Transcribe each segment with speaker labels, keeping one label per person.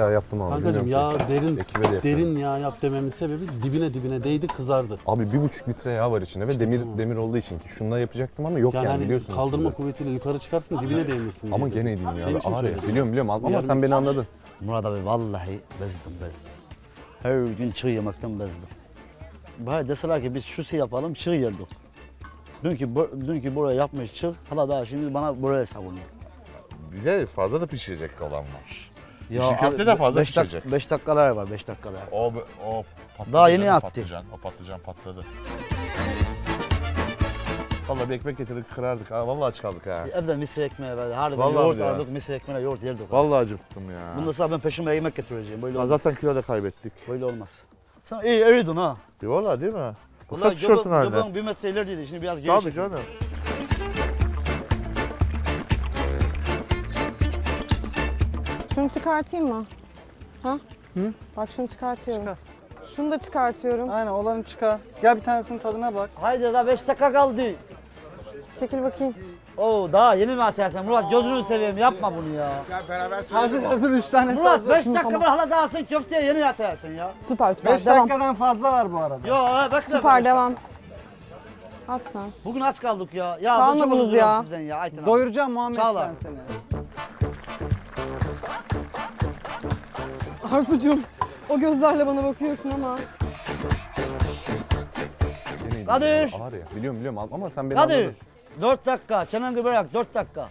Speaker 1: Ya yaptım abi.
Speaker 2: Kankacığım
Speaker 1: bilmiyorum ki.
Speaker 2: derin,
Speaker 1: Ekibe de yapıyorum.
Speaker 2: derin yağ yap dememin sebebi dibine dibine değdi kızardı.
Speaker 1: Abi bir buçuk litre yağ var içinde ve demir
Speaker 2: bu.
Speaker 1: demir olduğu için ki şununla yapacaktım ama yok yani,
Speaker 2: Yani, hani
Speaker 1: biliyorsunuz
Speaker 2: kaldırma
Speaker 1: siz de.
Speaker 2: kuvvetiyle yukarı çıkarsın dibine değmesin
Speaker 1: Ama
Speaker 2: diye.
Speaker 1: gene edeyim
Speaker 2: Senin
Speaker 1: ya.
Speaker 2: için
Speaker 1: Ağır ya.
Speaker 2: söyledim.
Speaker 1: Biliyorum biliyorum ama
Speaker 2: Uyarmak
Speaker 1: sen beni
Speaker 2: için.
Speaker 1: anladın.
Speaker 3: Murat abi vallahi bezdim bezdim. Her gün çığ yemekten bezdim. Bari deseler ki biz şusu yapalım çığ yerdik. Dünkü, bu- dünkü buraya yapmış çığ, hala daha şimdi bana buraya savunuyor.
Speaker 4: Bize fazla da pişirecek olan var.
Speaker 3: Ya
Speaker 4: İşi köfte
Speaker 3: abi,
Speaker 4: de fazla
Speaker 3: beş dak-
Speaker 4: pişirecek.
Speaker 3: beş dakikalar var, beş dakikalar.
Speaker 4: O, o patladı.
Speaker 3: Daha yeni
Speaker 4: canım,
Speaker 3: attı.
Speaker 4: Patlıcan, o patlıcan patladı. Vallahi bir ekmek getirdik kırardık. Ha, vallahi aç kaldık ha.
Speaker 3: Evde misir ekmeği verdi. Harbiden
Speaker 4: Vallahi
Speaker 3: yoğurt
Speaker 4: ya.
Speaker 3: aldık, misir ekmeğiyle yoğurt yerdik.
Speaker 4: Vallahi acıktım ya.
Speaker 3: Bundan sonra ben peşime yemek getireceğim. Böyle olmaz.
Speaker 4: zaten kilo da kaybettik.
Speaker 3: Böyle olmaz. Sen iyi eridin ha.
Speaker 4: E, Vallahi değil mi? Bu
Speaker 3: Vallahi
Speaker 4: tişörtün
Speaker 3: göbeğin,
Speaker 4: halde.
Speaker 3: göbeğin bir metre ilerideydi. Şimdi biraz geri
Speaker 4: Tabii
Speaker 3: çekil.
Speaker 4: canım.
Speaker 5: Şunu çıkartayım mı? Ha?
Speaker 6: Hı?
Speaker 5: Bak şunu çıkartıyorum.
Speaker 6: Çıkar.
Speaker 5: Şunu da çıkartıyorum.
Speaker 6: Aynen olanı çıkar. Gel bir tanesinin tadına bak.
Speaker 3: Haydi daha beş dakika kaldı.
Speaker 5: Çekil bakayım.
Speaker 3: Oo daha yeni mi atarsın? Murat gözünü seveyim yapma bunu ya.
Speaker 6: Hazır hazır 3 tanesi
Speaker 3: Murat
Speaker 6: hazır.
Speaker 3: 5 dakika var hala daha sen köfteye yeni atarsın ya.
Speaker 5: Süper süper.
Speaker 6: 5
Speaker 5: devam.
Speaker 6: dakikadan fazla var bu arada.
Speaker 3: Yo ha, bekle.
Speaker 5: Süper devam. At sen.
Speaker 3: Bugün aç kaldık ya. Ya bu çok
Speaker 5: Kalmadınız ya.
Speaker 3: sizden ya. Ayten abi.
Speaker 6: Doyuracağım Muhammed
Speaker 3: Çağla.
Speaker 6: ben seni.
Speaker 5: Arzucuğum o gözlerle bana bakıyorsun ama.
Speaker 1: Edeyim
Speaker 3: Kadir.
Speaker 1: Ağır ya. Biliyorum biliyorum ama sen beni
Speaker 3: Kadir.
Speaker 1: anladın.
Speaker 3: 4 dakika. Çenen bırak 4 dakika.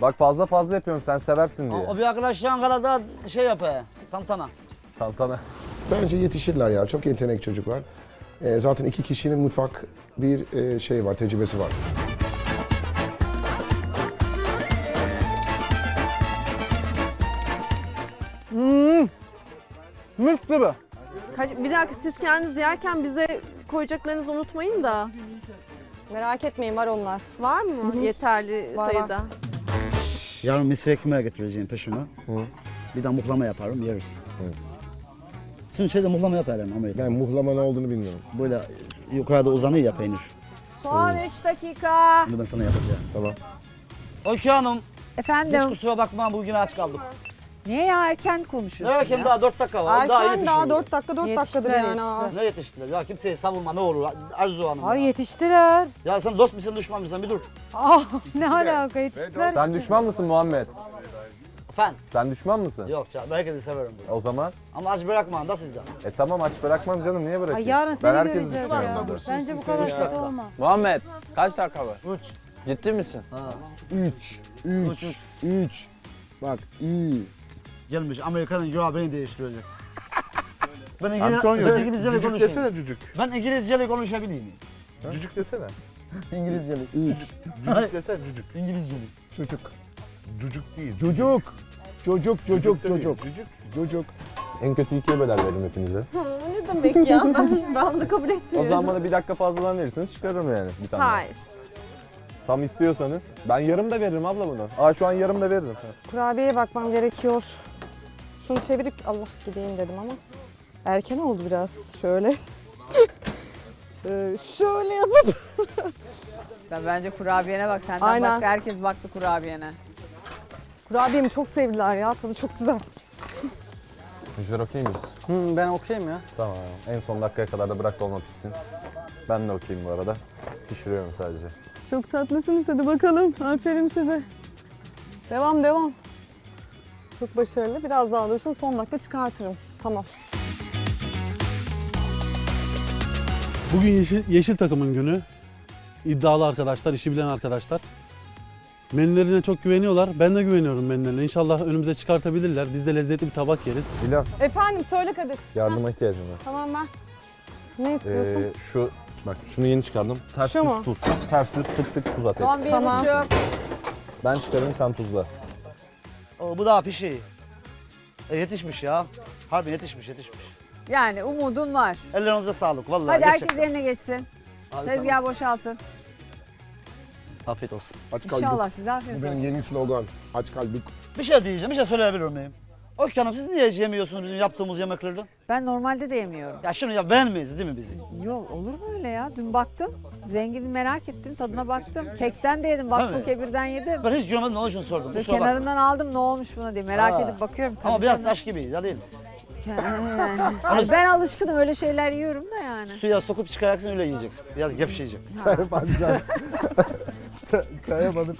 Speaker 1: Bak fazla fazla yapıyorum sen seversin
Speaker 3: O,
Speaker 1: diye.
Speaker 3: o bir arkadaş Ankara'da şey yapıyor. Tantana.
Speaker 1: Tantana.
Speaker 7: Bence yetişirler ya. Çok yetenek çocuklar. Ee, zaten iki kişinin mutfak bir e, şey var, tecrübesi var.
Speaker 6: Mis gibi.
Speaker 8: Kaç- Bir dakika siz kendiniz yerken bize koyacaklarınızı unutmayın da.
Speaker 5: Merak etmeyin var onlar.
Speaker 8: Var mı yeterli
Speaker 5: Var, var.
Speaker 8: sayıda?
Speaker 3: Yarın misir ekmeği getireceğim peşime. Bir de muhlama yaparım yeriz. Sizin şeyde muhlama yaparım Amerika.
Speaker 7: Ben muhlama ne olduğunu bilmiyorum.
Speaker 3: Böyle yukarıda uzanıyor ya peynir.
Speaker 9: Son 3 dakika.
Speaker 3: Bunu ben sana yapacağım.
Speaker 7: Tamam.
Speaker 3: Öykü Hanım, hiç
Speaker 9: Efendim.
Speaker 3: kusura bakma bugün aç kaldık.
Speaker 9: Niye ya erken konuşuyorsun
Speaker 3: Derken
Speaker 9: ya?
Speaker 3: daha 4 dakika var. daha
Speaker 5: Erken
Speaker 3: iyi
Speaker 5: daha
Speaker 3: pişiyor.
Speaker 5: 4 dakika 4 dakikadır yani. Aa.
Speaker 3: Ne yetiştiler? Ya kimseyi savunma ne olur Arzu Hanım.
Speaker 9: Ay
Speaker 3: ya.
Speaker 9: yetiştiler.
Speaker 3: ya sen dost musun düşman mısın bir dur.
Speaker 9: Ah ne alaka yetiştiler.
Speaker 1: Sen düşman mısın Muhammed?
Speaker 3: Efendim?
Speaker 1: Sen düşman mısın?
Speaker 3: Yok canım herkesi severim. ben.
Speaker 1: O zaman
Speaker 3: Ama aç bırakma da sizden.
Speaker 1: e tamam aç bırakmam canım niye
Speaker 9: Ay
Speaker 1: bırakayım?
Speaker 9: yarın
Speaker 1: ben
Speaker 9: seni
Speaker 1: herkesi
Speaker 9: göreceğiz
Speaker 1: düşünüyorum.
Speaker 9: ya.
Speaker 1: burada.
Speaker 9: Bence bu kadar kötü olma.
Speaker 10: Muhammed kaç dakika var?
Speaker 3: 3.
Speaker 10: Ciddi misin?
Speaker 7: 3, 3, 3. Bak iyi.
Speaker 3: Gelmiş Amerika'nın cevabını değiştirecek. ben İngiliz,
Speaker 4: Antonio,
Speaker 3: İngilizceyle
Speaker 4: cücük
Speaker 3: konuşayım.
Speaker 4: desene cücük.
Speaker 3: Ben İngilizceyle konuşabilir miyim?
Speaker 4: Cücük desene.
Speaker 3: İngilizceyle.
Speaker 7: 3.
Speaker 4: Cücük desene cücük.
Speaker 3: İngilizceyle.
Speaker 7: Çocuk.
Speaker 4: Cücük değil.
Speaker 7: Çocuk. Çocuk, çocuk,
Speaker 4: değil,
Speaker 7: çocuk.
Speaker 4: Cücük.
Speaker 7: Çocuk.
Speaker 1: En kötü ikiye böler veririm hepinize.
Speaker 8: O ne demek ya? Ben, ben de kabul
Speaker 1: O
Speaker 8: etmiyorum.
Speaker 1: zaman bana bir dakika fazladan verirsiniz çıkarırım yani bir tane. daha.
Speaker 8: Hayır.
Speaker 1: Tam istiyorsanız. Ben yarım da veririm abla bunu. Aa şu an yarım da veririm.
Speaker 5: Kurabiyeye bakmam gerekiyor. Şunu çevirip Allah gideyim dedim ama. Erken oldu biraz. Şöyle. Ee, şöyle yapıp.
Speaker 9: Sen bence kurabiyene bak. Senden
Speaker 5: Aynen.
Speaker 9: başka herkes baktı kurabiyene.
Speaker 5: Kurabiyemi çok sevdiler ya. Tadı çok güzel.
Speaker 1: Müjver okey miyiz?
Speaker 6: Hı, ben okuyayım ya.
Speaker 1: Tamam. En son dakikaya kadar da bırak dolma pişsin. Ben de okeyim bu arada. Pişiriyorum sadece.
Speaker 5: Çok tatlısınız. Hadi bakalım. Aferin size. Devam devam. Çok başarılı. Biraz daha dursun. Son dakika çıkartırım. Tamam.
Speaker 2: Bugün yeşil, yeşil takımın günü. İddialı arkadaşlar, işi bilen arkadaşlar. Menülerine çok güveniyorlar. Ben de güveniyorum menülerine. İnşallah önümüze çıkartabilirler. Biz de lezzetli bir tabak yeriz.
Speaker 1: Dilan
Speaker 5: Efendim söyle Kadir.
Speaker 1: yardıma ihtiyacım var.
Speaker 5: Tamam ver. Ne istiyorsun?
Speaker 1: Ee, şu bak şunu yeni çıkardım. Ters
Speaker 5: Şu
Speaker 1: düz
Speaker 5: mu?
Speaker 1: tuz. Ters düz tık tık tuz at.
Speaker 9: Son bir
Speaker 5: Tamam.
Speaker 9: buçuk.
Speaker 1: Ben çıkarayım sen tuzla.
Speaker 3: O, bu daha pişiyor. E, yetişmiş ya. Harbi yetişmiş yetişmiş.
Speaker 9: Yani umudun var.
Speaker 3: Ellerinize sağlık vallahi.
Speaker 9: Hadi herkes
Speaker 3: gerçekten.
Speaker 9: yerine geçsin.
Speaker 3: Hadi
Speaker 9: Tezgahı boşaltın.
Speaker 3: tamam. Afiyet olsun.
Speaker 7: Aç kaldık.
Speaker 9: İnşallah size
Speaker 7: Bu
Speaker 9: afiyet
Speaker 7: benim
Speaker 9: olsun.
Speaker 7: yeni slogan. Aç kaldık.
Speaker 3: Bir şey diyeceğim, bir şey söyleyebilir miyim? Öykü Hanım siz niye yemiyorsunuz bizim yaptığımız yemekleri?
Speaker 9: Ben normalde de yemiyorum.
Speaker 3: Ya şunu ya beğenmeyiz değil mi bizi?
Speaker 9: Yok olur mu öyle ya? Dün baktım. Zengini merak ettim. Tadına baktım. Kekten de yedim. Vakful
Speaker 3: mi?
Speaker 9: kebirden yedim.
Speaker 3: Ben hiç görmedim onun için sordum.
Speaker 9: Ve
Speaker 3: Kusura bakma.
Speaker 9: kenarından aldım ne olmuş buna diye. Merak
Speaker 3: Ha.
Speaker 9: edip bakıyorum. Tabii
Speaker 3: Ama biraz
Speaker 9: canım.
Speaker 3: taş gibi ya değil mi?
Speaker 9: Ay, ben alışkınım öyle şeyler yiyorum da yani.
Speaker 3: Suya sokup çıkaracaksın öyle yiyeceksin. Biraz gevşeyecek.
Speaker 1: Çaya banacağım. Çaya banıp.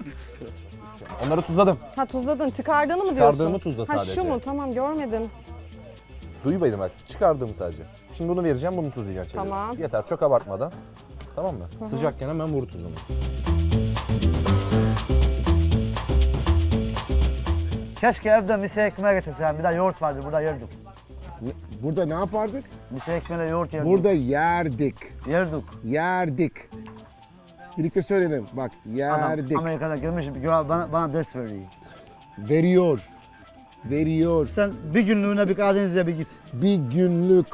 Speaker 1: Onları tuzladım.
Speaker 5: Ha tuzladın. Çıkardığını mı diyorsun?
Speaker 1: Çıkardığımı tuzla
Speaker 5: Ha
Speaker 1: sadece.
Speaker 5: şu mu? Tamam görmedim.
Speaker 1: Duymaydım bak. Çıkardığımı sadece. Şimdi bunu vereceğim, bunu tuzlayacaksın. çevirip.
Speaker 5: Tamam.
Speaker 1: Yeter, çok abartmadan. Tamam mı? Sıcakken hemen vur tuzunu.
Speaker 3: Keşke evde misir ekmeği getirsen. Bir de yoğurt vardı burada yerdik.
Speaker 7: Burada ne yapardık?
Speaker 3: Misir ekmeğiyle yoğurt yerdik.
Speaker 7: Burada yerdik.
Speaker 3: yerdik.
Speaker 7: Yerdik. Birlikte söyleyelim. Bak
Speaker 3: Adam
Speaker 7: yerdik.
Speaker 3: Amerika'da görmüşüm. Gör- Bana, bana ders veriyor.
Speaker 7: Veriyor. Veriyor.
Speaker 3: Sen bir günlüğüne bir Karadeniz'e bir git.
Speaker 7: Bir günlük.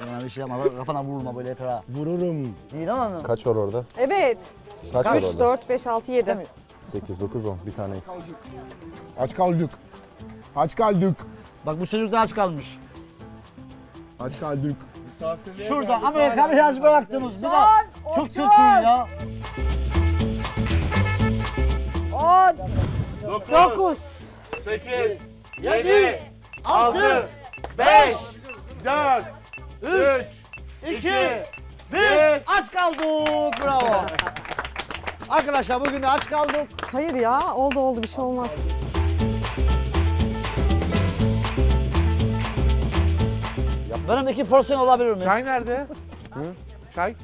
Speaker 3: Bana bir şey yapma. Kafana vurma böyle etrafa.
Speaker 7: Vururum.
Speaker 3: Değil ama
Speaker 1: Kaç var orada?
Speaker 5: Evet.
Speaker 1: Kaç var
Speaker 5: 3,
Speaker 1: orada?
Speaker 5: 4, 5, 6, 7.
Speaker 1: 8, 9, 10. Bir tane eksik.
Speaker 7: Aç kaldık. Aç kaldık.
Speaker 3: Bak bu çocuk da aç kalmış.
Speaker 7: Aç kaldık.
Speaker 3: Şurada Amerikalı yaz bıraktınız. Bir de çok kötü ya.
Speaker 9: 10,
Speaker 5: 9.
Speaker 4: 8,
Speaker 3: 7, 6,
Speaker 4: 5, 4, 3,
Speaker 3: 2, 1. Aç kaldık. Bravo. Arkadaşlar bugün de aç kaldık.
Speaker 5: Hayır ya. Oldu oldu bir şey olmaz.
Speaker 3: Benim iki porsiyon olabilir mi?
Speaker 4: Çay nerede? Çay?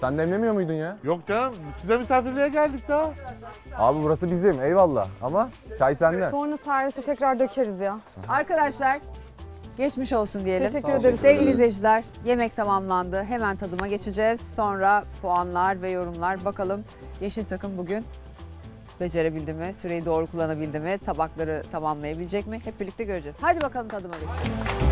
Speaker 1: Sen demlemiyor muydun ya?
Speaker 4: Yok canım, size misafirliğe geldik daha.
Speaker 1: Abi burası bizim, eyvallah. Ama çay sende.
Speaker 5: Sonra servise tekrar dökeriz ya.
Speaker 9: Arkadaşlar geçmiş olsun diyelim.
Speaker 5: Teşekkür ederiz.
Speaker 9: Sevgili izleyiciler yemek tamamlandı. Hemen tadıma geçeceğiz. Sonra puanlar ve yorumlar. Bakalım yeşil takım bugün becerebildi mi? Süreyi doğru kullanabildi mi? Tabakları tamamlayabilecek mi? Hep birlikte göreceğiz. Hadi bakalım tadıma geçelim.